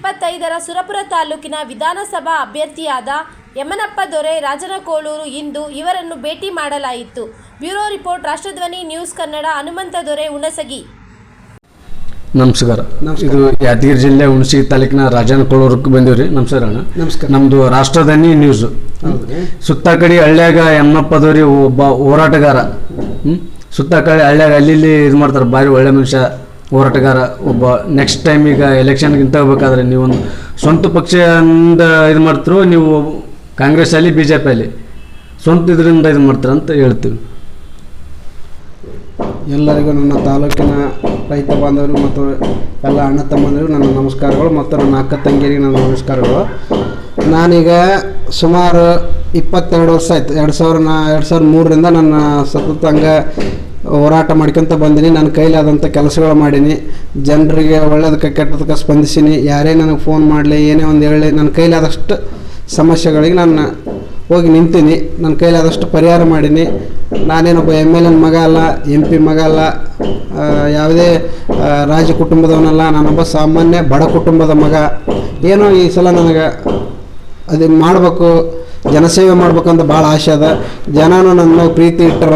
ಇಪ್ಪತ್ತೈದರ ಸುರಪುರ ತಾಲೂಕಿನ ವಿಧಾನಸಭಾ ಅಭ್ಯರ್ಥಿಯಾದ ಯಮನಪ್ಪ ದೊರೆ ರಾಜನಕೋಳೂರು ಇಂದು ಇವರನ್ನು ಭೇಟಿ ಮಾಡಲಾಯಿತು. Bureau report Rashtradhwani news Kannada Hanumanta Dore Hunasagi. ನಮಸ್ಕಾರ. ಇದು ಯಾದಗಿರಿ ಜಿಲ್ಲೆ ಹುಣಸಗಿ ತಾಲೂಕಿನ ರಾಜನ ಬಂದಿವ್ರಿ. ನಮಸ್ಕಾರ ಅಣ್ಣ. ನಮಸ್ಕಾರ. ನಮ್ದು ರಾಷ್ಟ್ರಧ್ವನಿ ನ್ಯೂಸ್. ಸುತ್ತ ಕಡೆ ಹಳ್ಳ್ಯಾಗ ದೊರೆ ಒಬ್ಬ ಹೋರಾಟಗಾರ. ಹ್ಮ್? ಸುತ್ತ ಕಡೆ ಹಳ್ಳ್ಯಾಗ ಅಲ್ಲಿ ಇಲ್ಲಿ ಇದು ಮಾಡ್ತಾರೆ. ಭಾರಿ ಒಳ್ಳೆ ಮನುಷ್ಯ. ಹೋರಾಟಗಾರ ಒಬ್ಬ ನೆಕ್ಸ್ಟ್ ಟೈಮ್ ಈಗ ಎಲೆಕ್ಷನ್ಗಿಂತ ಹೋಗ್ಬೇಕಾದ್ರೆ ನೀವು ಒಂದು ಸ್ವಂತ ಪಕ್ಷದಿಂದ ಇದು ಮಾಡ್ತಿರೋ ನೀವು ಕಾಂಗ್ರೆಸ್ ಅಲ್ಲಿ ಬಿ ಜೆ ಪಿ ಅಲ್ಲಿ. ಸ್ವಂತ ಇದರಿಂದ ಇದು ಮಾಡ್ತಾರೆ ಅಂತ ಹೇಳ್ತೀವಿ. ಎಲ್ಲರಿಗೂ ನನ್ನ ತಾಲೂಕಿನ ರೈತ ಬಾಂಧವರು ಮತ್ತು ಎಲ್ಲ ಅಣ್ಣ ತಮ್ಮಂದಿರಿಗೂ ನನ್ನ ನಮಸ್ಕಾರಗಳು ಮತ್ತು ನನ್ನ ಅಕ್ಕ ತಂಗಿಯರಿಗೆ ನನ್ನ ನಮಸ್ಕಾರಗಳು. ನಾನೀಗ ಸುಮಾರು ಇಪ್ಪತ್ತೆರಡು ವರ್ಷ ಆಯ್ತು. ಎರಡು ಸಾವಿರ ನಾ ಎರಡು ಸಾವಿರದ ಮೂರರಿಂದ ನನ್ನ ಸತತ ಹಂಗ ಹೋರಾಟ ಮಾಡ್ಕೊಂತ ಬಂದೀನಿ. ನನ್ನ ಕೈಲಾದಂಥ ಕೆಲಸಗಳು ಮಾಡೀನಿ. ಜನರಿಗೆ ಒಳ್ಳೆಯದಕ್ಕೆ ಕೆಟ್ಟದಕ್ಕೆ ಸ್ಪಂದಿಸೀನಿ. ಯಾರೇ ನನಗೆ ಫೋನ್ ಮಾಡಲಿ, ಏನೇ ಒಂದು ಹೇಳಿ, ನನ್ನ ಕೈಲಾದಷ್ಟು ಸಮಸ್ಯೆಗಳಿಗೆ ನಾನು ಹೋಗಿ ನಿಂತೀನಿ. ನನ್ನ ಕೈಲಾದಷ್ಟು ಪರಿಹಾರ ಮಾಡೀನಿ. ನಾನೇನೊಬ್ಬ ಎಂ ಎಲ್ ಎನ್ ಮಗ ಅಲ್ಲ ಎಂ ಪಿ ಮಗ ಅಲ್ಲ ಯಾವುದೇ ರಾಜ ಕುಟುಂಬದವನಲ್ಲ, ನಾನೊಬ್ಬ ಸಾಮಾನ್ಯ ಬಡ ಕುಟುಂಬದ ಮಗ. ಏನೋ ಈ ಸಲ ನನಗೆ ಅದನ್ನು ಮಾಡಬೇಕು, ಜನಸೇವೆ ಮಾಡ್ಬೇಕಂತ ಭಾಳ ಆಸೆ ಅದ. ಜನನೂ ನನ್ನ ಪ್ರೀತಿ ಇಟ್ಟರ.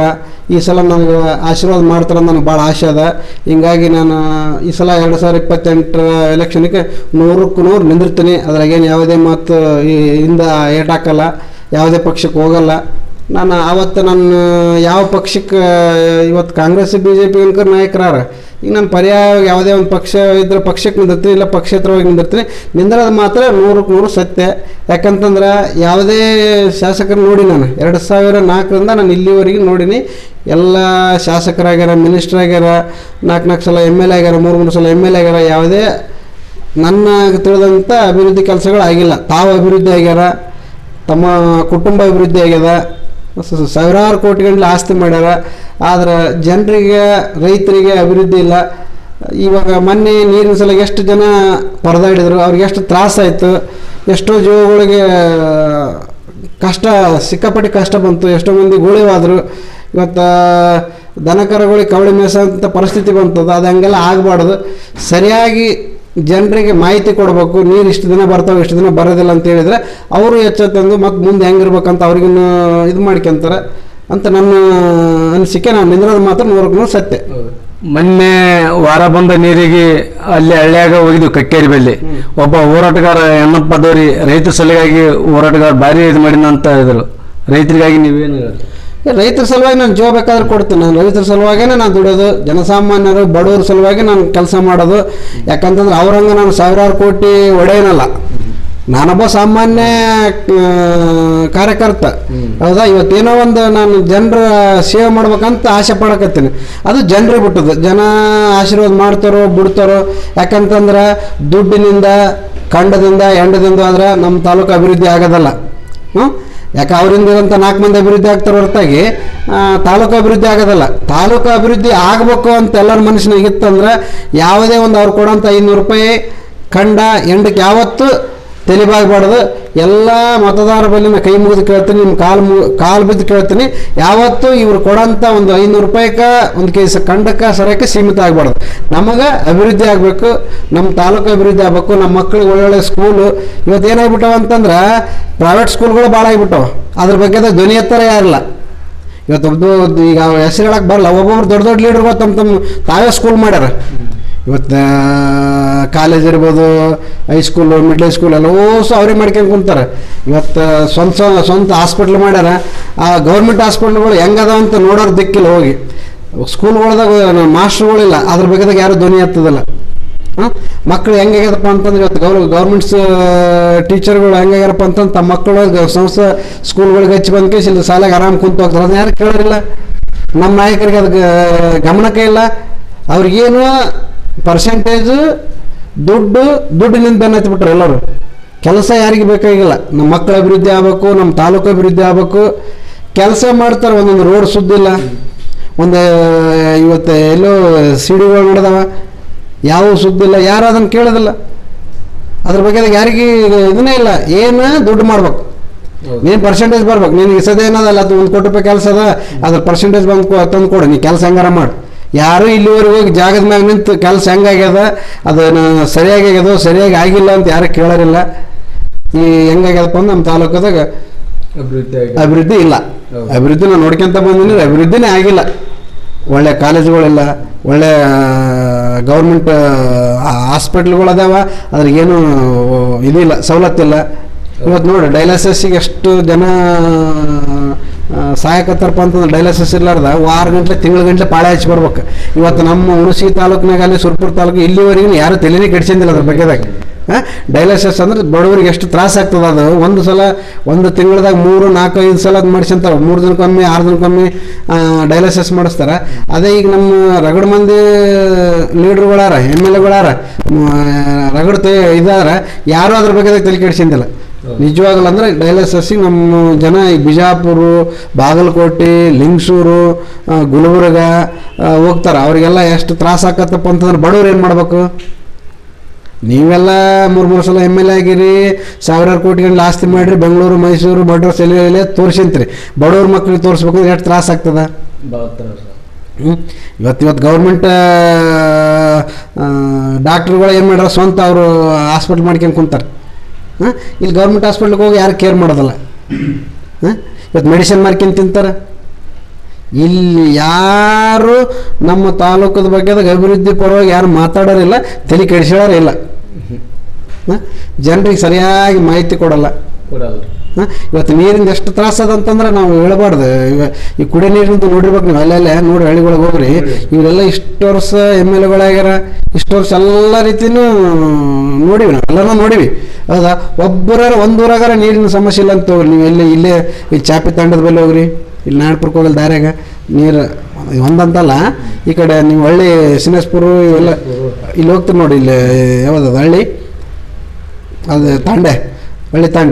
ಈ ಸಲ ನನಗೆ ಆಶೀರ್ವಾದ ಮಾಡ್ತಾರೆ ನನಗೆ ಭಾಳ ಆಶೆ ಅದ. ಹಿಂಗಾಗಿ ನಾನು ಈ ಸಲ ಎರಡು ಸಾವಿರದ ಇಪ್ಪತ್ತೆಂಟರ ಎಲೆಕ್ಷನ್ಗೆ ನೂರಕ್ಕೂ ನೂರು ನಿಂದಿರ್ತೀನಿ. ಅದ್ರಾಗೇನು ಯಾವುದೇ ಮಾತು ಈ ಹಿಂದೆ ಏಟಾಕಲ್ಲ. ಯಾವುದೇ ಪಕ್ಷಕ್ಕೆ ಹೋಗಲ್ಲ. ನಾನು ಆವತ್ತು ನನ್ನ, ಯಾವ ಪಕ್ಷಕ್ಕೆ, ಇವತ್ತು ಕಾಂಗ್ರೆಸ್ ಬಿ ಜೆ ಪಿ ಅನ್ಕರ್ ನಾಯಕರಾರ, ಈಗ ನಾನು ಪರ್ಯಾಯ ಯಾವುದೇ ಒಂದು ಪಕ್ಷ ಇದ್ರೆ ಪಕ್ಷಕ್ಕೆ ನಿಂದಿರ್ತೀನಿ ಇಲ್ಲ ಪಕ್ಷೇತರವಾಗಿ ನಿಂದಿರ್ತೀನಿ ನಿಂದಿರೋದು ಮಾತ್ರ ನೂರಕ್ಕೆ ನೂರು ಸತ್ಯ. ಯಾಕಂತಂದ್ರೆ ಯಾವುದೇ ಶಾಸಕರು ನೋಡಿ ನಾನು. ಎರಡು ಸಾವಿರ ನಾಲ್ಕರಿಂದ ನಾನು ಇಲ್ಲಿವರೆಗೆ ನೋಡೀನಿ. ಎಲ್ಲ ಶಾಸಕರಾಗ್ಯಾರ, ಮಿನಿಸ್ಟರ್ ಆಗ್ಯಾರ, ನಾಲ್ಕು ನಾಲ್ಕು ಸಲ ಎಂ ಎಲ್ ಎ ಆಗ್ಯಾರ, ಮೂರು ಮೂರು ಸಲ ಎಂ ಎಲ್ ಎ ಆಗ್ಯಾರ, ಯಾವುದೇ ನನ್ನ ತಿಳಿದಂಥ ಅಭಿವೃದ್ಧಿ ಕೆಲಸಗಳು ಆಗಿಲ್ಲ ತಾವು ಅಭಿವೃದ್ಧಿ ಆಗ್ಯಾರ, ತಮ್ಮ ಕುಟುಂಬ ಅಭಿವೃದ್ಧಿ ಆಗ್ಯದ. ಸಾವಿರಾರು ಕೋಟಿಗಳಲ್ಲಿ ಆಸ್ತಿ ಮಾಡ್ಯಾರ. ಆದ್ರೆ ಜನರಿಗೆ, ರೈತರಿಗೆ ಅಭಿವೃದ್ಧಿ ಇಲ್ಲ. ಇವಾಗ ಮೊನ್ನೆ ನೀರಿನ ಸಲ ಎಷ್ಟು ಜನ ಪರದಾಡಿದರು, ಅವ್ರಿಗೆ ಎಷ್ಟು ತ್ರಾಸಾಯಿತು ಎಷ್ಟೋ ಜೀವಗಳಿಗೆ, ಕಷ್ಟ, ಸಿಕ್ಕಾಪಟ್ಟೆ ಕಷ್ಟ ಬಂತು, ಎಷ್ಟೋ ಮಂದಿ ಗೋಳಿವಾದರು. ಇವತ್ತು, ದನಕರಗಳಿಗೆ ಕವಳಿ ಮೇಸಂಥ ಪರಿಸ್ಥಿತಿ ಬಂತದ, ಅದು ಹಂಗೆಲ್ಲ ಆಗಬಾರ್ದು. ಸರಿಯಾಗಿ ಜನರಿಗೆ ಮಾಹಿತಿ ಕೊಡಬೇಕು ನೀರು ಇಷ್ಟು ದಿನ ಬರ್ತಾವೆ ಇಷ್ಟು ದಿನ ಬರೋದಿಲ್ಲ ಅಂತ ಹೇಳಿದ್ರೆ ಅವರು ಎಚ್ಚೆತ್ತಂದು ಮತ್ತು ಮುಂದೆ ಹೆಂಗಿರ್ಬೇಕಂತ ಅವ್ರಿಗಿನ್ನು ಇದು ಮಾಡ್ಕೊಂತಾರೆ ಅಂತ ನನ್ನ ಅನಿಸಿಕೆ. ನಾನು ನಿಂದ್ರೋದು ಮಾತ್ರ ನೂರಕ್ಕೆ ನೂರು ಸತ್ಯ. ಮೊನ್ನೆ ವಾರ ಬಂದ ನೀರಿಗೆ ಅಲ್ಲಿ ಹಳ್ಳಿಯಾಗ ಹೋಗಿದ್ವಿ ಕಕ್ಕೇರಿ ಬಲ್ಲಿ ಒಬ್ಬ ಹೋರಾಟಗಾರ ಎನ್ನಪ್ಪದವ್ರಿ ರೈತರ ಸಲುವಾಗಿ ಹೋರಾಟಗಾರ ಭಾರಿ ಇದು ಮಾಡಿದ ಅಂತ ಇದ್ರು ರೈತರಿಗಾಗಿ ನೀವೇನು? ರೈತರ ಸಲುವಾಗಿ ನಾನು ಜೀವ ಬೇಕಾದ್ರೆ ಕೊಡ್ತೀನಿ. ನಾನು ರೈತರ ಸಲುವಾಗೇ ನಾನು ದುಡಿಯೋದು. ಜನಸಾಮಾನ್ಯರು, ಬಡವರ ಸಲುವಾಗಿ ನಾನು ಕೆಲಸ ಮಾಡೋದು. ಯಾಕಂತಂದ್ರೆ ಅವ್ರಂಗ ನಾನು ಸಾವಿರಾರು ಕೋಟಿ ಒಡೆಯನಲ್ಲ. ನಾನೊಬ್ಬ ಸಾಮಾನ್ಯ ಕಾರ್ಯಕರ್ತ. ಹೌದಾ? ಇವತ್ತೇನೋ ಒಂದು ನಾನು ಜನರ ಸೇವೆ ಮಾಡ್ಬೇಕಂತ ಆಸೆ ಪಡಕತ್ತೀನಿ. ಅದು ಜನರಿಗೆ ಬಿಟ್ಟದ್ದು. ಜನ ಆಶೀರ್ವಾದ ಮಾಡ್ತಾರೋ, ಬಿಡ್ತಾರೋ. ಯಾಕಂತಂದ್ರೆ ದುಡ್ಡಿನಿಂದ, ಖಂಡದಿಂದ ಎಂಡದಿಂದ ಆದ್ರೆ ನಮ್ಮ ತಾಲೂಕು ಅಭಿವೃದ್ಧಿ ಆಗೋದಲ್ಲ. ಹ್ಞೂ ಯಾಕೆ ಅವರಿಂದ ಇರೋಂಥ ನಾಲ್ಕು ಮಂದಿ ಅಭಿವೃದ್ಧಿ ಆಗ್ತಾರೆ ಹೊರತಾಗಿ ತಾಲೂಕು ಅಭಿವೃದ್ಧಿ ಆಗೋದಲ್ಲ. ತಾಲೂಕು ಅಭಿವೃದ್ಧಿ ಆಗಬೇಕು ಅಂತ ಎಲ್ಲರ ಮನುಷ್ಯನಾಗಿತ್ತಂದ್ರೆ ಯಾವುದೇ ಒಂದು ಅವ್ರು ಕೊಡೋಂಥ ಐನೂರು ರೂಪಾಯಿ ಖಂಡ ಎಂಡಕ್ಕೆ ಯಾವತ್ತೂ ತೆಲಿಬಾಗಬಾರ್ದು. ಎಲ್ಲ ಮತದಾರ ನಾನು ಕೈ ಮುಗಿದು ಕೇಳ್ತೀನಿ, ನಿಮ್ಮ ಕಾಲು ಮು, ಕಾಲು ಬಿದ್ದು ಕೇಳ್ತೀನಿ. ಯಾವತ್ತೂ ಇವ್ರು ಕೊಡೋಂಥ ಒಂದು ಐನೂರು ರೂಪಾಯಿಗೆ ಒಂದು ಕೇಸ್ ಖಂಡಕ್ಕೆ ಸರಕ್ಕೆ ಸೀಮಿತ ಆಗಬಾರ್ದು. ನಮಗೆ ಅಭಿವೃದ್ಧಿ ಆಗಬೇಕು, ನಮ್ಮ ತಾಲೂಕು ಅಭಿವೃದ್ಧಿ ಆಗಬೇಕು, ನಮ್ಮ ಮಕ್ಕಳಿಗೆ ಒಳ್ಳೊಳ್ಳೆ ಸ್ಕೂಲು ಇವತ್ತು ಏನಾಗ್ಬಿಟ್ಟವ ಅಂತಂದ್ರೆ ಪ್ರೈವೇಟ್ ಸ್ಕೂಲ್ಗಳು ಭಾಳ ಆಗಿಬಿಟ್ಟವ. ಅದ್ರ ಬಗ್ಗೆ ಧ್ವನಿ ಎತ್ತರ ಯಾರಿಲ್ಲ ಇವತ್ತು ಒಬ್ಬ ಈಗ ಹೆಸರು ಹೇಳಕ್ಕೆ ಬರಲ್ಲ. ಒಬ್ಬೊಬ್ರು ದೊಡ್ಡ ದೊಡ್ಡ ಲೀಡರ್ಗಳು ತಮ್ಮ ತಮ್ಮ ತಾವೇ ಸ್ಕೂಲ್ ಮಾಡ್ಯಾರ. ಇವತ್ತು ಕಾಲೇಜ್ ಇರ್ಬೋದು ಹೈಸ್ಕೂಲು ಮಿಡ್ಲ್ ಸ್ಕೂಲ್ ಎಲ್ಲ ಓಸು ಅವರೇ ಮಾಡ್ಕೊಂಡು ಕುಂತಾರೆ. ಇವತ್ತು ಸ್ವಂತ ಸ್ವಂತ ಹಾಸ್ಪಿಟ್ಲ್ ಮಾಡ್ಯಾರ. ಆ ಗೌರ್ಮೆಂಟ್ ಹಾಸ್ಪಿಟ್ಲ್ಗಳು ಹೆಂಗದಾವ ಅಂತ ನೋಡೋರು ದಿಕ್ಕಿಲ್ಲ ಹೋಗಿ. ಸ್ಕೂಲ್ಗಳ್ದಾಗ ಮಾಸ್ಟ್ರುಗಳಿಲ್ಲ. ಅದ್ರ ಬಗ್ಗೆದಾಗ ಯಾರು ಧ್ವನಿ ಎತ್ತದಿಲ್ಲ. ಹಾಂ ಮಕ್ಕಳು ಹೆಂಗಾಗ್ಯದಪ್ಪ ಅಂತಂದ್ರೆ ಇವತ್ತು ಗೌರ್ ಗೌರ್ಮೆಂಟ್ಸ್ ಟೀಚರ್ಗಳು ಹೆಂಗಾಗ್ಯಾರಪ್ಪ ಅಂತಂದ್ರೆ ತಮ್ಮ ಮಕ್ಕಳು ಸಂಸ್ಥೆ ಸ್ಕೂಲ್ಗಳಿಗೆ ಹಚ್ಚಿ ಬಂದ ಕೇಸ್ ಇಲ್ಲಿ ಶಾಲೆಗೆ ಆರಾಮ್ ಕುಂತು ಹೋಗ್ತಾರೆ. ಅದನ್ನ ಯಾರು ಕೇಳೋರಿಲ್ಲ. ನಮ್ಮ ನಾಯಕರಿಗೆ ಅದಕ್ಕೆ ಗಮನಕ್ಕೆ ಇಲ್ಲ. ಅವ್ರಿಗೇನು ಪರ್ಸೆಂಟೇಜು ದುಡ್ಡು ದುಡ್ಡಿನಿಂದ ಬೆನ್ನ ಬಿಟ್ರೆ ಎಲ್ಲರೂ? ಕೆಲಸ ಯಾರಿಗೆ ಬೇಕಾಗಿಲ್ಲ. ನಮ್ಮ ಮಕ್ಕಳ ಅಭಿವೃದ್ಧಿ ಆಗಬೇಕು ನಮ್ಮ ತಾಲೂಕು ಅಭಿವೃದ್ಧಿ ಆಗಬೇಕು. ಕೆಲಸ ಮಾಡ್ತಾರೆ ಒಂದೊಂದು ರೋಡ್ ಸುದ್ದಿಲ್ಲ. ಒಂದು ಇವತ್ತು ಎಲ್ಲೋ ಸಿಡಿಗಳು ನಡೆದವ. ಯಾವ ಸುದ್ದಿಲ್ಲ ಯಾರು ಅದನ್ನು ಕೇಳೋದಿಲ್ಲ. ಅದ್ರ ಬಗ್ಗೆ ಯಾರಿಗೆ ಇದನ್ನೇ ಇಲ್ಲ. ಏನು ದುಡ್ಡು ಮಾಡ್ಬೇಕು. ನೀನು ಪರ್ಸೆಂಟೇಜ್ ಬರ್ಬೇಕು. ನಿನಗೆ ಸದ ಏನದಲ್ಲ ಅದು ಒಂದು ಕೋಟಿ ರೂಪಾಯಿ ಕೆಲಸ ಅದ. ಅದ್ರ ಪರ್ಸೆಂಟೇಜ್ ಬಂದು ತಂದು ಕೊಡು. ನೀ ಕೆಲಸ ಹೆಂಗಾರ ಮಾಡು. ಯಾರು ಇಲ್ಲಿವರೆಗೂ ಹೋಗಿ ಜಾಗದ ಮ್ಯಾಗ ನಿಂತು ಕೆಲಸ ಹೆಂಗಾಗ್ಯದ ಅದನ್ನು ಸರಿಯಾಗಿ ಆಗ್ಯದ ಸರಿಯಾಗಿ ಆಗಿಲ್ಲ ಅಂತ ಯಾರು ಕೇಳೋರಿಲ್ಲ. ಈ ಹೆಂಗಾಗ್ಯದಪ್ಪ ಅಂದ್ರೆ ನಮ್ಮ ತಾಲೂಕದಾಗ ಅಭಿವೃದ್ಧಿ ಅಭಿವೃದ್ಧಿ ಇಲ್ಲ. ಅಭಿವೃದ್ಧಿ ನಾವು ನೋಡ್ಕೊಂತ ಬಂದಿನಿ ಅಭಿವೃದ್ಧಿನೇ ಆಗಿಲ್ಲ. ಒಳ್ಳೆ ಕಾಲೇಜುಗಳಿಲ್ಲ ಒಳ್ಳೆ ಗೌರ್ಮೆಂಟ್ ಹಾಸ್ಪಿಟ್ಲ್ಗಳು ಅದಾವ ಅದ್ರಿಗೇನು ಇದಿಲ್ಲ ಸವಲತ್ತಿಲ್ಲ. ಇವತ್ತು ನೋಡಿ ಡೈಲಾಸಿಸ್ಗೆ ಎಷ್ಟು ಜನ ಸಹಾಯಕತ್ತಾರಪ್ಪ ಅಂತಂದ್ರೆ ಡೈಲಾಸಿಸ್ ಇರ್ಲಾರ್ದ ವಾರ ಗಂಟ್ಲೆ, ತಿಂಗಳ ಗಂಟ್ಲೆ ಪಾಳೆ ಹಚ್ಚಿ ಬರ್ಬೇಕು. ಇವತ್ತು ನಮ್ಮ ಹುಣಸಿ ತಾಲೂಕಿನಾಗ ಅಲ್ಲಿ ಸುರ್ಪುರ ತಾಲೂಕು ಇಲ್ಲಿವರೆಗೂ ಯಾರು ತಲೆನೇ ಕೆಡ್ಸಿಂದಿಲ್ಲ ಅದ್ರ ಬಗ್ಗೆದಾಗ. ಡೈಲಾಸಿಸ್ ಅಂದ್ರೆ ಬಡವರಿಗೆ ಎಷ್ಟು ತ್ರಾಸ ಆಗ್ತದ ಅದು. ಒಂದು ಸಲ, ಒಂದು ತಿಂಗಳದಾಗ ಮೂರು, ನಾಲ್ಕು, ಐದು ಸಲ ಅದು ಮಾಡಿಸ್ಕೊಂತಾರೆ ಮೂರು ದಿನಕ್ಕೊಮ್ಮೆ, ಆರು ದಿನಕ್ಕೊಮ್ಮೆ ಡೈಲಾಸಿಸ್ ಮಾಡಿಸ್ತಾರೆ. ಅದೇ ಈಗ ನಮ್ಮ ರಗಡ್ ಮಂದಿ ಲೀಡ್ರುಗಳಾರ, ಎಂ ಎಲ್ ಎಗಳಾರ ರಗಡ್ ತೇ ಇದಾರ, ಯಾರೂ ಅದ್ರ ಬಗ್ಗೆ ತಲೆ ಕೆಡಿಸಿಂದಿಲ್ಲ. ನಿಜವಾಗಲ್ಲ ಅಂದ್ರೆ ಡೈಲಾಸಿಸ್ಸಿಗೆ ನಮ್ಮ ಜನ ಈ ಬಿಜಾಪುರ, ಬಾಗಲಕೋಟೆ, ಲಿಂಗಸೂರು ಗುಲ್ಬರ್ಗ ಹೋಗ್ತಾರೆ. ಅವರಿಗೆಲ್ಲ ಎಷ್ಟು ತ್ರಾಸ ಆಕತ್ತಪ್ಪ ಅಂತಂದ್ರೆ ಬಡವ್ರು ಏನು ಮಾಡ್ಬೇಕು? ನೀವೆಲ್ಲ ಮೂರು ಮೂರು ಸಲ ಎಂ ಎಲ್ ಎ ಆಗಿರಿ, ಸಾವಿರಾರು ಕೋಟಿಗಂಡ್ಲ ಆಸ್ತಿ ಮಾಡಿರಿ, ಬೆಂಗಳೂರು, ಮೈಸೂರು, ಮಡ್ರಾಸ್ ಸೆಲೆ ಎಲ್ಲಿ ತೋರಿಸಿಂತ್ರಿ. ಬಡವ್ರ ಮಕ್ಳಿಗೆ ತೋರಿಸ್ಬೇಕಂದ್ರೆ ಎಷ್ಟು ತ್ರಾಸ ಆಗ್ತದ? ಇವತ್ತು ಇವತ್ತು ಗೌರ್ಮೆಂಟ್ ಡಾಕ್ಟ್ರುಗಳು ಏನು ಮಾಡ್ಯಾರ? ಸ್ವಂತ ಅವರು ಹಾಸ್ಪಿಟ್ಲ್ ಮಾಡ್ಕೊಂಡು ಕುಂತಾರೆ. ಹಾಂ? ಇಲ್ಲಿ ಗೌರ್ಮೆಂಟ್ ಹಾಸ್ಪಿಟ್ಲಿಗೆ ಹೋಗಿ ಯಾರು ಕೇರ್ ಮಾಡೋದಲ್ಲ. ಹಾಂ? ಇವತ್ತು ಮೆಡಿಸಿನ್ ಮಾರ್ಕೊಂಡು ತಿಂತಾರೆ. ಇಲ್ಲಿ ಯಾರು ನಮ್ಮ ತಾಲೂಕದ ಬಗ್ಗೆದಾಗ ಅಭಿವೃದ್ಧಿ ಪರವಾಗಿ ಯಾರು ಮಾತಾಡೋರಿಲ್ಲ, ತಲೆ ಕೆಡಿಸೋರಿಲ್ಲ ಹಾಂ? ಜನರಿಗೆ ಸರಿಯಾಗಿ ಮಾಹಿತಿ ಕೊಡಲ್ಲ? ಇವತ್ತು ನೀರಿಂದ ಎಷ್ಟು ತ್ರಾಸ ಅದ ಅಂತಂದ್ರೆ ನಾವು ಹೇಳಬಾರ್ದು. ಇವ ಈ ಕುಡಿಯೋ ನೀರಿಂದು ನೋಡಿರ್ಬೇಕು ನೀವು. ಅಲ್ಲೆಲ್ಲ ನೋಡಿ ಹಳ್ಳಿಗಳಿಗೆ ಹೋಗ್ರಿ. ಇವರೆಲ್ಲ ಇಷ್ಟು ವರ್ಷ ಎಂ ಎಲ್ ಎಗಳಾಗ್ಯಾರ ಇಷ್ಟು ವರ್ಷ ಎಲ್ಲ ರೀತಿನೂ ನೋಡಿವಿ ನಾವು. ಎಲ್ಲನೂ ನೋಡಿವಿ. ಹೌದಾ? ಒಬ್ಬರ ಒಂದೂರಾಗಾರ ನೀರಿನ ಸಮಸ್ಯೆ ಇಲ್ಲ ಅಂತ ಹೋಗ್ರಿ. ನೀವು ಇಲ್ಲಿ ಇಲ್ಲೇ ಈ ಚಾಪಿ ತಾಂಡದ ಬಲ್ಲಿ ಹೋಗ್ರಿ. ಇಲ್ಲಿ ನಾಡ್ಪುರ್ಕ್ ಹೋಗಲ್ಲ ದಾರ್ಯಾಗ ನೀರು ಒಂದಂತಲ್ಲ. ಈ ಕಡೆ ನೀವು ಹಳ್ಳಿ ಸಿನೇಶ್ಪುರ ಇವೆಲ್ಲ ಇಲ್ಲಿ ಹೋಗ್ತೀರಿ ನೋಡಿ. ಇಲ್ಲಿ ಯಾವ್ದು ಹಳ್ಳಿ? ಅದು ತಾಂಡೆ. ಹಳ್ಳಿ ತಾಂಡೆ.